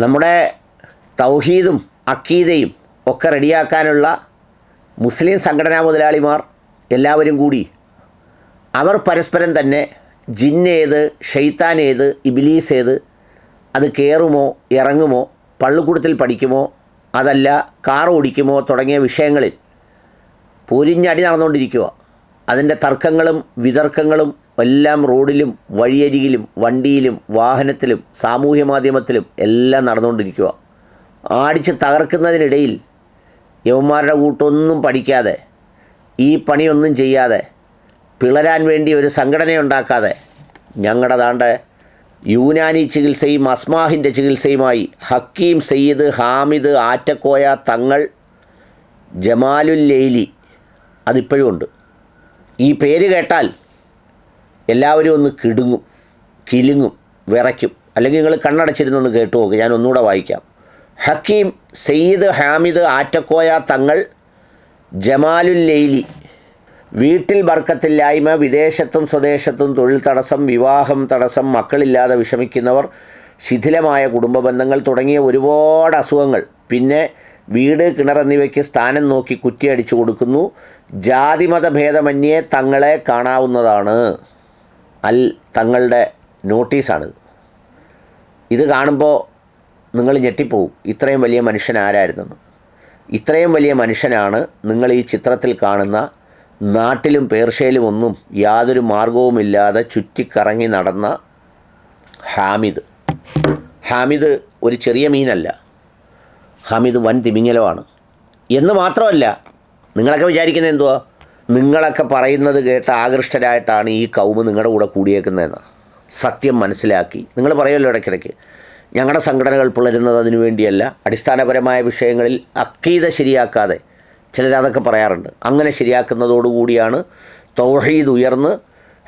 നമ്മുടെ തൗഹീദും അക്കീദയും ഒക്കെ റെഡിയാക്കാനുള്ള മുസ്ലിം സംഘടനാ മുതലാളിമാർ എല്ലാവരും കൂടി അവർ പരസ്പരം തന്നെ ജിന്നേത് ഷെയ്ത്താനേത് ഇബിലീസ് ഏത് അത് കയറുമോ ഇറങ്ങുമോ പള്ളിക്കൂടത്തിൽ പഠിക്കുമോ അതല്ല കാർ ഓടിക്കുമോ തുടങ്ങിയ വിഷയങ്ങളിൽ പൊരിഞ്ഞടി നടന്നുകൊണ്ടിരിക്കുക അതിന്റെ തർക്കങ്ങളും വിതർക്കങ്ങളും എല്ലാം റോഡിലും വഴിയരികിലും വണ്ടിയിലും വാഹനത്തിലും സാമൂഹ്യ മാധ്യമത്തിലും എല്ലാം നടന്നുകൊണ്ടിരിക്കുക. ആടിച്ച് തകർക്കുന്നതിനിടയിൽ യവന്മാരുടെ കൂട്ടൊന്നും പഠിക്കാതെ ഈ പണിയൊന്നും ചെയ്യാതെ പിളരാൻ വേണ്ടി ഒരു സംഘടനയുണ്ടാക്കാതെ ഞങ്ങളുടെ താണ്ട് യൂനാനി ചികിത്സയും അസ്മാഹിന്റെ ചികിത്സയുമായി ഹക്കീം സയ്യിദ് ഹാമിദ് ആറ്റക്കോയ തങ്ങൾ ജമാലുൽ ലൈലി അതിപ്പോഴും ഉണ്ട്. ഈ പേര് കേട്ടാൽ എല്ലാവരും ഒന്ന് കിടുങ്ങും കിലുങ്ങും വിറയ്ക്കും. അല്ലെങ്കിൽ നിങ്ങൾ കണ്ണടച്ചിരുന്നൊന്ന് കേട്ടു നോക്ക് ഞാൻ ഒന്നുകൂടെ വായിക്കാം. ഹക്കീം സയ്യിദ് ഹാമിദ് ആറ്റക്കോയ തങ്ങൾ ജമാലുൽ ലൈലി വീട്ടിൽ ബർക്കത്തില്ലായ്മ വിദേശത്തും സ്വദേശത്തും തൊഴിൽ തടസ്സം വിവാഹം തടസ്സം മക്കളില്ലാതെ വിഷമിക്കുന്നവർ ശിഥിലമായ കുടുംബ ബന്ധങ്ങൾ തുടങ്ങിയ ഒരുപാട് അസുഖങ്ങൾ. പിന്നെ വീട് കിണർ എന്നിവയ്ക്ക് സ്ഥാനം നോക്കി കുറ്റിയടിച്ചു കൊടുക്കുന്നു. ജാതിമത ഭേദമന്യേ തങ്ങളെ കാണാവുന്നതാണ്. അൽ തങ്ങളുടെ നോട്ടീസാണ്. ഇത് കാണുമ്പോൾ നിങ്ങൾ ഞെട്ടിപ്പോവും. ഇത്രയും വലിയ മനുഷ്യൻ ആരായിരുന്നെന്ന്. ഇത്രയും വലിയ മനുഷ്യനാണ് നിങ്ങൾ ഈ ചിത്രത്തിൽ കാണുന്ന നാട്ടിലും പേർഷ്യയിലും ഒന്നും യാതൊരു മാർഗവുമില്ലാതെ ചുറ്റിക്കറങ്ങി നടന്ന ഹാമിദ്. ഹാമിദ് ഒരു ചെറിയ മീനല്ല. ഹാമിദ് വൻ തിമിങ്ങലമാണ് എന്ന് മാത്രമല്ല നിങ്ങളൊക്കെ വിചാരിക്കുന്നത് എന്തുവാ? നിങ്ങളൊക്കെ പറയുന്നത് കേട്ട് ആകൃഷ്ടരായിട്ടാണ് ഈ കൗമ് നിങ്ങളുടെ കൂടെ കൂടിയേക്കുന്നതെന്ന്. സത്യം മനസ്സിലാക്കി. നിങ്ങൾ പറയുമല്ലോ ഇടയ്ക്കിടയ്ക്ക്. ഞങ്ങളുടെ സംഘടനകൾ പുലരുന്നത് അതിനു വേണ്ടിയല്ല. അടിസ്ഥാനപരമായ വിഷയങ്ങളിൽ അക്കീത ശരിയാക്കാതെ ചിലരതൊക്കെ പറയാറുണ്ട്. അങ്ങനെ ശരിയാക്കുന്നതോടുകൂടിയാണ് തൗഹീദ് ഉയർന്ന്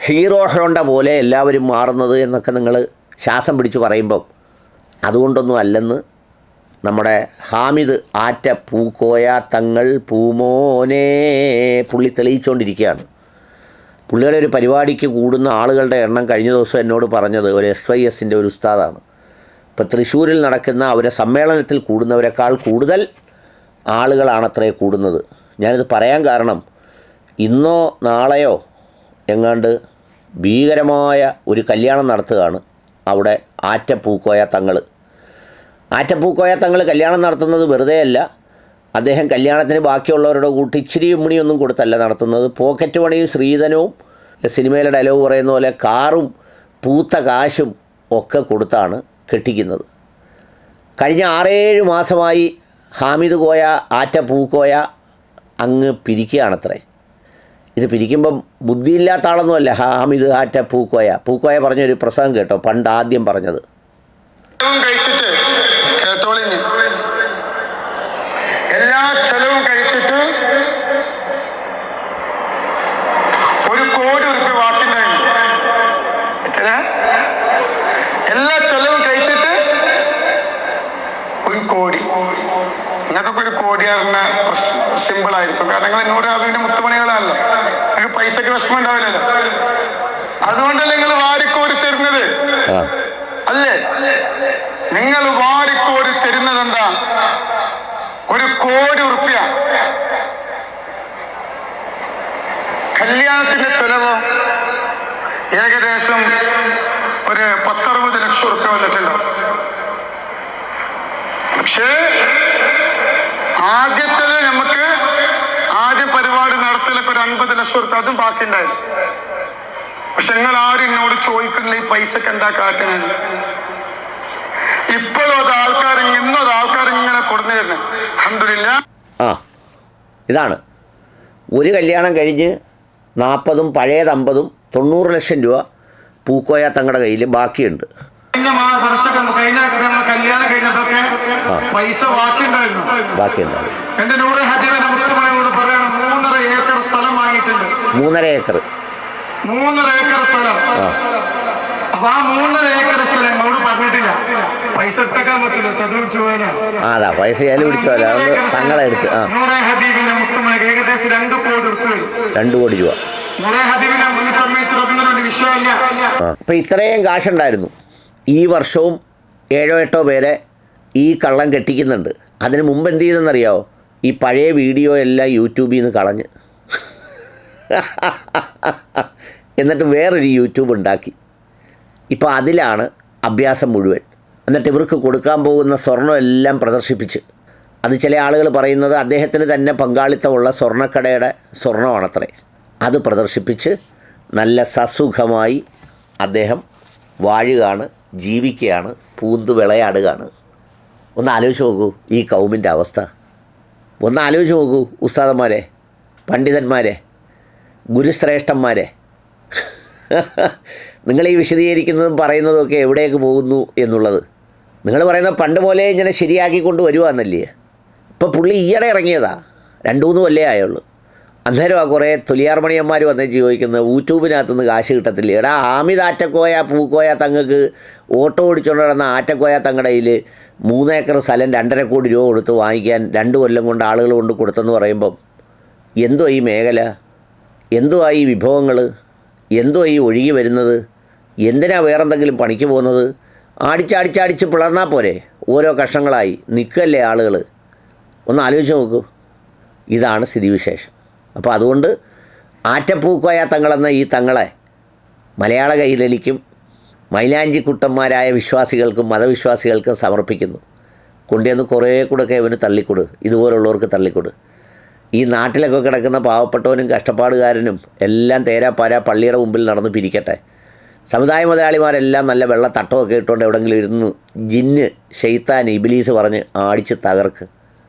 ഹീറോ ഹോണ്ട പോലെ എല്ലാവരും മാറുന്നത് എന്നൊക്കെ നിങ്ങൾ ശ്വാസം പിടിച്ച് പറയുമ്പം അതുകൊണ്ടൊന്നും അല്ലെന്ന് നമ്മുടെ ഹാമിദ് ആറ്റ പൂക്കോയ തങ്ങൾ പൂമോനെ പുള്ളി തെളിയിച്ചുകൊണ്ടിരിക്കുകയാണ് പുള്ളിയുടെ ഒരു പരിപാടിക്ക് കൂടുന്ന ആളുകളുടെ എണ്ണം കഴിഞ്ഞ ദിവസം എന്നോട് പറഞ്ഞത് ഒരു എസ് വൈ എസിന്റെ ഒരു ഉസ്താദാണ്. ഇപ്പോൾ തൃശ്ശൂരിൽ നടക്കുന്ന അവരെ സമ്മേളനത്തിൽ കൂടുന്നവരെക്കാൾ കൂടുതൽ ആളുകളാണത്രേ കൂടുന്നത്. ഞാനിത് പറയാൻ കാരണം ഇന്നോ നാളെയോ എങ്ങാണ്ട് ഭീകരമായ ഒരു കല്യാണം നടത്തുകയാണ് അവിടെ ആറ്റപ്പൂക്കോയ തങ്ങൾ. ആറ്റപ്പൂക്കോയ തങ്ങൾ കല്യാണം നടത്തുന്നത് വെറുതെയല്ല. അദ്ദേഹം കല്യാണത്തിന് ബാക്കിയുള്ളവരുടെ കൂട്ടി ഇച്ചിരി ഉമ്മണിയൊന്നും കൊടുത്തല്ല നടത്തുന്നത്. പോക്കറ്റ് പണി ശ്രീധനവും സിനിമയിലെ ഡയലോഗ് പറയുന്ന പോലെ കാറും പൂത്ത കാശും ഒക്കെ കൊടുത്താണ് കെട്ടിക്കുന്നത്. കഴിഞ്ഞ ആറേഴ് മാസമായി ഹാമിദ് കോയ ആറ്റ പൂക്കോയ അങ്ങ് പിരിക്കുകയാണത്രേ. ഇത് പിരിക്കുമ്പം ബുദ്ധിയില്ലാത്ത ആളൊന്നുമല്ല ഹാമിദ് ആറ്റ പൂക്കോയ പൂക്കോയ പറഞ്ഞൊരു പ്രസംഗം കേട്ടോ പണ്ട് ആദ്യം പറഞ്ഞത്. കേട്ടോളിഞ്ഞ് എല്ലാ ചെലവും കഴിച്ചിട്ട് ഒരു കോടി ഉറുപ്പ്യ ബാക്കിണ്ടായിരുന്നു എല്ലാ ചെലവും കഴിച്ചിട്ട് ഒരു കോടി. നിങ്ങൾക്കൊക്കെ ഒരു കോടി അറിഞ്ഞ സിമ്പിൾ ആയിരിക്കും. കാരണം നിങ്ങൾ എന്നോട് അതിന്റെ മുത്തുമണികളാണല്ലോ. നിങ്ങൾക്ക് പൈസക്ക് വിഷമം ഉണ്ടാവില്ലല്ലോ അതുകൊണ്ടല്ലേ നിങ്ങൾ വാരിക്കോരി തരുന്നത്? അല്ലേ? നിങ്ങൾ തരുന്നത് എന്താ ഒരു കോടി ഉറുപ്പ്യ. കല്യാണത്തിന്റെ ചെലവ് ഏകദേശം ഒരു പത്തറുപത് ലക്ഷം ഉറുപ്പ്യ വന്നിട്ടുണ്ട്? പക്ഷേ ആദ്യത്തിൽ നമുക്ക് ആദ്യ പരിപാടി നടത്തലൊക്കെ ഒരു അൻപത് ലക്ഷം ഉറുപ്പ്യ അതും ബാക്കിയുണ്ടായിരുന്നു. പക്ഷെ നിങ്ങൾ ആരും എന്നോട് ചോദിക്കുന്നില്ല ഈ പൈസക്ക് എന്താ കാട്ടുന്നത്? ഇപ്പോഴും അത് ആൾക്കാർ ഇന്നും അത് ആൾക്കാർ ഇങ്ങനെ കൊടുന്നു തരുന്നത് അഹമ്മദില്ല ആ ഇതാണ്. ഒരു കല്യാണം കഴിഞ്ഞ് നാൽപ്പതും പഴയത് അമ്പതും തൊണ്ണൂറ് ലക്ഷം രൂപ പൂക്കോയ തങ്ങളുടെ കയ്യിൽ ബാക്കിയുണ്ട്. പൈസ ബാക്കിയുണ്ടായിരുന്നു. ബാക്കിയുണ്ട് എന്റെ നൂറ് ഹജീബിന്റെ മുത്തുമണിയോട് പറയണം മൂന്നര ഏക്കർ സ്ഥലം വാങ്ങിയിട്ടുണ്ട്. മൂന്നര ഏക്കർ. മൂന്നര ഏക്കർ സ്ഥലം. അപ്പൊ ആ മൂന്നര ഏക്കർ സ്ഥലം എന്നോട് പറഞ്ഞിട്ടില്ല പൈസ എടുത്തേക്കാൻ പറ്റില്ല ചതുർച്ച് പോയാലോ ആ അതാ പൈസ ഞാൻ പിടിച്ചോ അതുകൊണ്ട് തങ്ങളെ എടുത്ത് ആ. ഏകദേശം രണ്ട് കോടി രണ്ട് കോടി രൂപ. അപ്പം ഇത്രയും കാശുണ്ടായിരുന്നു. ഈ വർഷവും ഏഴോ എട്ടോ പേരെ ഈ കള്ളം കെട്ടിക്കുന്നുണ്ട്. അതിന് മുമ്പ് എന്ത് ചെയ്തെന്നറിയാവോ? ഈ പഴയ വീഡിയോ എല്ലാം യൂട്യൂബിൽ നിന്ന് കളഞ്ഞ്. എന്നിട്ട് വേറൊരു യൂട്യൂബ് ഉണ്ടാക്കി. ഇപ്പോൾ അതിലാണ് അഭ്യാസം മുഴുവൻ. എന്നിട്ട് ഇവർക്ക് കൊടുക്കാൻ പോകുന്ന സ്വർണം എല്ലാം പ്രദർശിപ്പിച്ച്. അത് ചില ആളുകൾ പറയുന്നത് അദ്ദേഹത്തിന് തന്നെ പങ്കാളിത്തമുള്ള സ്വർണക്കടയുടെ സ്വർണമാണത്രേ. അത് പ്രദർശിപ്പിച്ച് നല്ല സസുഖമായി അദ്ദേഹം വാഴുകയാണ് ജീവിക്കുകയാണ് പൂന്തു വിളയാടുകയാണ്. ഒന്ന് ആലോചിച്ച് നോക്കൂ ഈ കൗമിന്റെ അവസ്ഥ. ഒന്ന് ആലോചിച്ച് നോക്കൂ ഉസ്താദന്മാരെ പണ്ഡിതന്മാരെ ഗുരുശ്രേഷ്ഠന്മാരെ. നിങ്ങൾ ഈ വിശദീകരിക്കുന്നതും പറയുന്നതും ഒക്കെ എവിടേക്ക് പോകുന്നു എന്നുള്ളത്. നിങ്ങൾ പറയുന്ന പണ്ട് പോലെ ഇങ്ങനെ ശരിയാക്കി കൊണ്ട് വരുവാന്നല്ലേ? ഇപ്പോൾ പുള്ളി ഈയിടെ ഇറങ്ങിയതാ. രണ്ടു മൂന്ന് കൊല്ലേ ആയുള്ളൂ. അന്നേരം ആ കുറേ തൊലിയാർമണിയന്മാർ വന്ന് ചോദിക്കുന്നത് യൂട്യൂബിനകത്തുനിന്ന് കാശ് കിട്ടത്തില്ല? എടാ ആമിത് ആറ്റക്കോയ പൂക്കോയ തങ്ങൾക്ക് ഓട്ടോ ഓടിച്ചുകൊണ്ട് നടന്ന ആറ്റക്കോയ തങ്ങളുടെ കയ്യിൽ മൂന്നേക്കർ സ്ഥലം രണ്ടര കോടി രൂപ കൊടുത്ത് വാങ്ങിക്കാൻ രണ്ട് കൊല്ലം കൊണ്ട് ആളുകൾ കൊണ്ട് കൊടുത്തെന്ന് പറയുമ്പം എന്തോ ഈ മേഖല? എന്തോ ഈ വിഭവങ്ങൾ എന്തോ ഈ ഒഴുകി വരുന്നത്? എന്തിനാ വേറെന്തെങ്കിലും പണിക്ക് പോകുന്നത്? അടിച്ചടിച്ചടിച്ച് പിളർന്നാൽ പോരെ. ഓരോ കഷ്ണങ്ങളായി നിൽക്കല്ലേ ആളുകൾ ഒന്ന് ആലോചിച്ച് നോക്കൂ. ഇതാണ് സ്ഥിതിവിശേഷം. അപ്പോൾ അതുകൊണ്ട് ആറ്റപ്പൂക്കോയ തങ്ങളെന്ന ഈ തങ്ങളെ മലയാള മൈലാഞ്ചി കുട്ടന്മാരായ വിശ്വാസികൾക്കും മതവിശ്വാസികൾക്കും സമർപ്പിക്കുന്നു. കൊണ്ടുവന്ന് കുറേ കൂടെയൊക്കെ ഇവന് തള്ളിക്കൊടു. ഇതുപോലുള്ളവർക്ക് തള്ളിക്കൊടു. ഈ നാട്ടിലൊക്കെ കിടക്കുന്ന പാവപ്പെട്ടവനും കഷ്ടപ്പാടുകാരനും എല്ലാം തേരാപ്പാര പള്ളിയുടെ മുമ്പിൽ നടന്ന് പിരിക്കട്ടെ. സമുദായ മുതലാളിമാരെല്ലാം നല്ല വെള്ള തട്ടമൊക്കെ ഇട്ടുകൊണ്ട് എവിടെയെങ്കിലും ഇരുന്ന് ജിന്ന് ഷെയ്ത്താൻ ഇബിലീസ് പറഞ്ഞ് ആടിച്ച് തകർക്ക്.